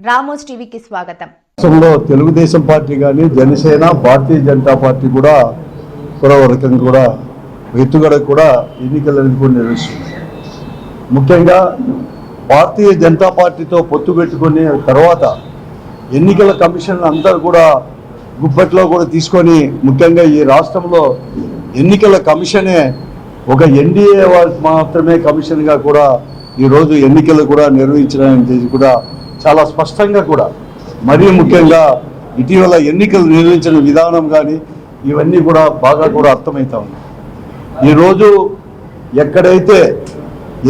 Ramos టీవీకి స్వాగతం. రాష్ట్రంలో తెలుగుదేశం పార్టీ కానీ జనసేన భారతీయ జనతా పార్టీ కూడా కూడా కూడా ఎత్తుగడ కూడా ఎన్నికలు అనేది కూడా నిర్వహిస్తుంది. ముఖ్యంగా భారతీయ జనతా పార్టీతో పొత్తు పెట్టుకుని తర్వాత ఎన్నికల కమిషన్ అందరూ కూడా గుప్పట్లో కూడా తీసుకొని ముఖ్యంగా ఈ రాష్ట్రంలో ఎన్నికల కమిషనే ఒక ఎన్డీఏ వాళ్ళకి మాత్రమే కమిషన్గా కూడా ఈరోజు ఎన్నికలు కూడా నిర్వహించడానికి కూడా చాలా స్పష్టంగా కూడా మరీ ముఖ్యంగా ఇటీవల ఎన్నికలు నిర్వహించిన విధానం కానీ ఇవన్నీ కూడా బాగా కూడా అర్థమవుతా ఉన్నాయి ఈరోజు ఎక్కడైతే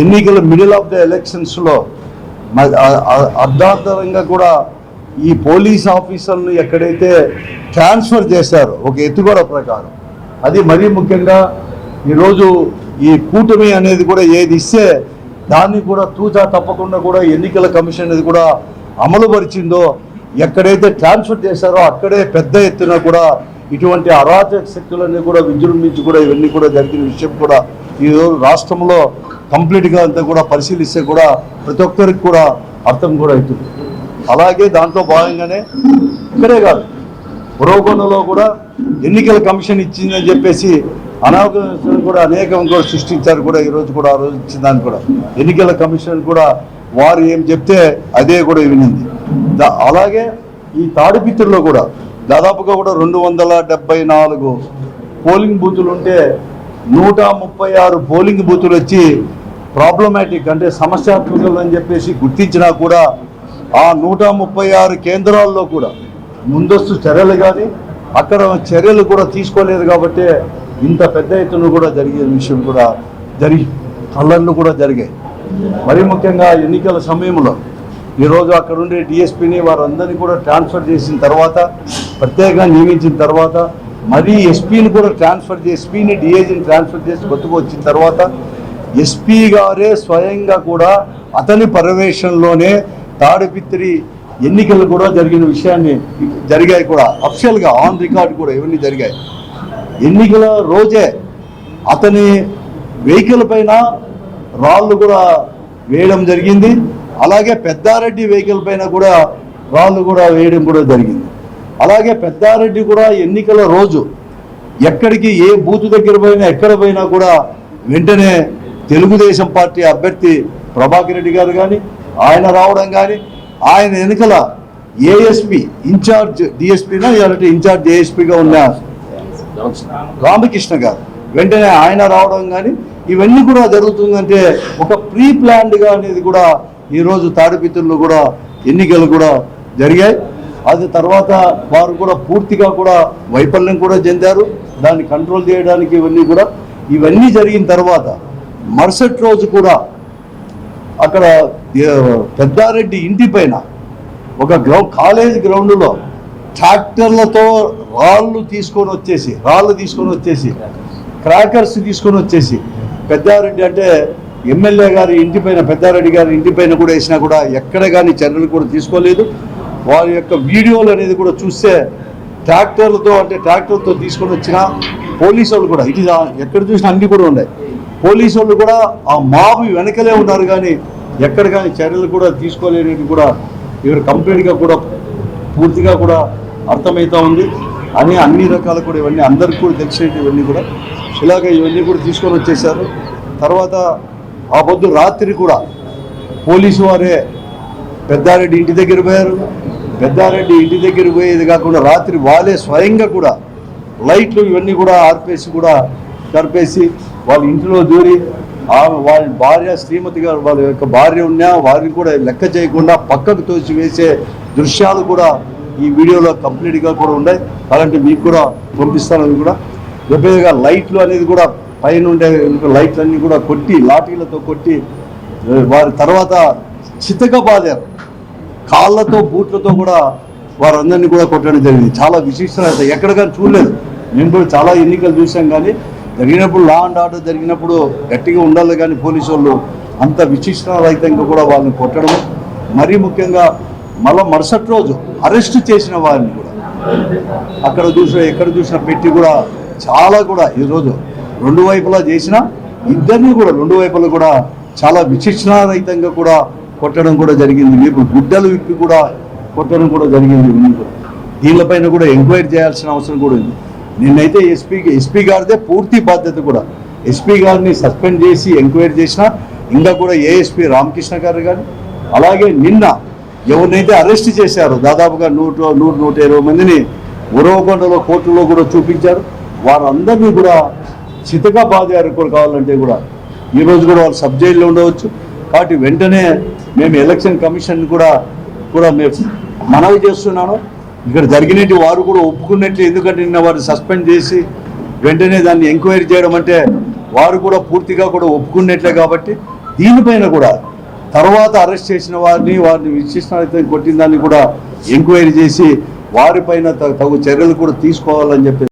ఎన్నికల మిడిల్ ఆఫ్ ద ఎలక్షన్స్లో మ- అర్ధాంతరంగా కూడా ఈ పోలీస్ ఆఫీసర్లు ఎక్కడైతే ట్రాన్స్ఫర్ చేశారో ఒక ఎత్తుగడ ప్రకారం అది మరీ ముఖ్యంగా ఈరోజు ఈ కూటమి అనేది కూడా ఏది ఇస్తే దాన్ని కూడా తూచా తప్పకుండా కూడా ఎన్నికల కమిషన్ అనేది కూడా అమలుపరిచిందో ఎక్కడైతే ట్రాన్స్ఫర్ చేశారో అక్కడే పెద్ద ఎత్తున కూడా ఇటువంటి అరాచక శక్తులన్నీ కూడా విజృంభించి కూడా ఇవన్నీ కూడా జరిగిన విషయం కూడా ఈరోజు రాష్ట్రంలో కంప్లీట్గా అంతా కూడా పరిశీలిస్తే కూడా ప్రతి ఒక్కరికి కూడా అర్థం కూడా అవుతుంది. అలాగే దాంట్లో భాగంగానే ఇక్కడే కాదు పురోగమనంలో కూడా ఎన్నికల కమిషన్ ఇచ్చిందని చెప్పేసి అనావకం కూడా అనేకం కూడా సృష్టించారు కూడా ఈరోజు కూడా ఆ రోజు ఇచ్చిన దాన్ని కూడా. ఎన్నికల కమిషన్ కూడా వారు ఏం చెప్తే అదే కూడా వినింది. అలాగే ఈ తాడిపిత్రుల్లో కూడా దాదాపుగా కూడా రెండు వందల డెబ్బై నాలుగు పోలింగ్ బూతులు ఉంటే నూట ముప్పై ఆరు పోలింగ్ బూతులు వచ్చి ప్రాబ్లమాటిక్ అంటే సమస్యాత్మకలు అని చెప్పేసి గుర్తించినా కూడా ఆ నూట ముప్పై ఆరు కేంద్రాల్లో కూడా ముందస్తు చర్యలు కానీ అక్కడ చర్యలు కూడా తీసుకోలేదు కాబట్టి ఇంత పెద్ద ఎత్తున కూడా జరిగే విషయం కూడా జరిగి అల్లర్లు కూడా జరిగాయి. మరి ముఖ్యంగా ఎన్నికల సమయంలో ఈరోజు అక్కడ ఉండే డిఎస్పీని వారందరినీ కూడా ట్రాన్స్ఫర్ చేసిన తర్వాత ప్రత్యేకంగా నియమించిన తర్వాత మరీ ఎస్పీని కూడా ట్రాన్స్ఫర్ చేసి ఎస్పీని డిఏజీని ట్రాన్స్ఫర్ చేసి కొత్తగా వచ్చిన తర్వాత ఎస్పీ గారే స్వయంగా కూడా అతని పర్యవేక్షణలోనే తాడిపిత్రి ఎన్నికలు కూడా జరిగిన విషయాన్ని జరిగాయి కూడా. అఫిషియల్గా ఆన్ రికార్డ్ కూడా ఇవన్నీ జరిగాయి. ఎన్నికల రోజే అతని వెహికల్ పైన రాళ్ళు కూడా వేయడం జరిగింది. అలాగే పెద్దారెడ్డి వెహికల్ పైన కూడా రాళ్ళు కూడా వేయడం కూడా జరిగింది. అలాగే పెద్దారెడ్డి కూడా ఎన్నికల రోజు ఎక్కడికి ఏ బూత్ దగ్గర పోయినా ఎక్కడ పోయినా కూడా వెంటనే తెలుగుదేశం పార్టీ అభ్యర్థి ప్రభాకర్ రెడ్డి గారు కానీ ఆయన రావడం కానీ ఆయన వెనుకల ఏఎస్పి ఇన్ఛార్జ్ డిఎస్పీనా లేదంటే ఇన్ఛార్జ్ ఏఎస్పీగా ఉన్న రామకృష్ణ గారు. వెంటనే ఆయన రావడం కానీ ఇవన్నీ కూడా జరుగుతుందంటే ఒక ప్రీ ప్లాన్డ్గా అనేది కూడా ఈరోజు తాడిపితుల్లో కూడా ఎన్నికలు కూడా జరిగాయి. అది తర్వాత వారు కూడా పూర్తిగా కూడా వైఫల్యం కూడా చెందారు. దాన్ని కంట్రోల్ చేయడానికి ఇవన్నీ కూడా ఇవన్నీ జరిగిన తర్వాత మరుసటి రోజు కూడా అక్కడ పెద్దారెడ్డి ఇంటి పైన ఒక గ్రౌండ్ కాలేజ్ గ్రౌండ్లో ట్రాక్టర్లతో రాళ్ళు తీసుకొని వచ్చేసి రాళ్ళు తీసుకొని వచ్చేసి క్రాకర్స్ తీసుకొని వచ్చేసి పెద్దారెడ్డి అంటే ఎమ్మెల్యే గారి ఇంటి పైన పెద్దారెడ్డి గారి ఇంటి పైన కూడా వేసినా కూడా ఎక్కడ కానీ చర్యలు కూడా తీసుకోలేదు. వారి యొక్క వీడియోలు అనేది కూడా చూస్తే ట్రాక్టర్లతో అంటే ట్రాక్టర్తో తీసుకొని వచ్చిన పోలీసు వాళ్ళు కూడా ఇది ఎక్కడ చూసినా అన్ని కూడా ఉన్నాయి. పోలీసు వాళ్ళు కూడా ఆ మాబు వెనకలే ఉన్నారు కానీ ఎక్కడ కానీ చర్యలు కూడా తీసుకోలేని కూడా ఇವರು కంప్లీట్గా కూడా పూర్తిగా కూడా అర్థమవుతా ఉంది. అని అన్ని రకాలు కూడా ఇవన్నీ అందరికీ కూడా తెలిసేటి ఇవన్నీ కూడా ఇలాగ ఇవన్నీ కూడా తీసుకొని వచ్చేసారు తర్వాత ఆ పొద్దు రాత్రి కూడా పోలీసు వారే పెద్దారెడ్డి ఇంటి దగ్గర పోయారు. పెద్దారెడ్డి ఇంటి దగ్గర పోయేది కాకుండా రాత్రి వాళ్ళే స్వయంగా కూడా లైట్లు ఇవన్నీ కూడా ఆర్పేసి కూడా కరిపేసి వాళ్ళ ఇంటిలో దూరి ఆమె వాళ్ళ భార్య శ్రీమతి గారు వాళ్ళ యొక్క భార్య ఉన్నా వారిని కూడా లెక్క చేయకుండా పక్కకు తోసి వేసే దృశ్యాలు కూడా ఈ వీడియోలో కంప్లీట్గా కూడా ఉన్నాయి. అలాంటి మీకు కూడా పంపిస్తాను. అది కూడా విపరీతంగా లైట్లు అనేది కూడా పైన ఉండే లైట్లు అన్నీ కూడా కొట్టి లాఠీలతో కొట్టి వారి తర్వాత చితక బాధారు కాళ్ళతో బూట్లతో కూడా వారందరినీ కూడా కొట్టడం జరిగింది. చాలా విశిష్టత ఎక్కడ కానీ చూడలేదు. మేము కూడా చాలా ఎన్నికలు చూసాం కానీ జరిగినప్పుడు లా అండ్ ఆర్డర్ జరిగినప్పుడు గట్టిగా ఉండాలి కానీ పోలీసు వాళ్ళు అంత విశిష్టరహితంగా కూడా వాళ్ళని కొట్టడం మరీ ముఖ్యంగా మళ్ళీ మరుసటి రోజు అరెస్ట్ చేసిన వారిని కూడా. అక్కడ చూసిన ఎక్కడ చూసినా పెట్టి కూడా చాలా కూడా ఈరోజు రెండు వైపులా చేసిన ఇద్దరిని కూడా రెండు వైపులా కూడా చాలా విచక్షణారహితంగా కూడా కొట్టడం కూడా జరిగింది. మీకు గుడ్డలు విప్పి కూడా కొట్టడం కూడా జరిగింది. మీకు దీనిపైన కూడా ఎంక్వైరీ చేయాల్సిన అవసరం కూడా ఉంది. నిన్నైతే ఎస్పీకి ఎస్పీ గారిదే పూర్తి బాధ్యత కూడా. ఎస్పీ గారిని సస్పెండ్ చేసి ఎంక్వైరీ చేసిన ఇంకా కూడా ఏఎస్పీ రామకృష్ణ గారు కానీ అలాగే నిన్న ఎవరినైతే అరెస్ట్ చేశారో దాదాపుగా నూట నూట నూట ఇరవై మందిని ఉరవకొండలో కోర్టులో కూడా చూపించారు. వారందరినీ కూడా చితగా బాధారు కూడా కావాలంటే కూడా ఈ రోజు కూడా వాళ్ళు సబ్ జైల్లో ఉండవచ్చు. కాబట్టి వెంటనే మేము ఎలక్షన్ కమిషన్ కూడా కూడా మేము మనవి చేస్తున్నాను. ఇక్కడ జరిగినట్టు వారు కూడా ఒప్పుకున్నట్లు ఎందుకంటే నిన్న వారు సస్పెండ్ చేసి వెంటనే దాన్ని ఎంక్వైరీ చేయడం అంటే వారు కూడా పూర్తిగా కూడా ఒప్పుకున్నట్లే కాబట్టి దీనిపైన కూడా తర్వాత అరెస్ట్ చేసిన వారిని వారిని విశిష్ట కొట్టిన దాన్ని కూడా ఎంక్వైరీ చేసి వారిపైన త- తగు చర్యలు కూడా తీసుకోవాలని చెప్పి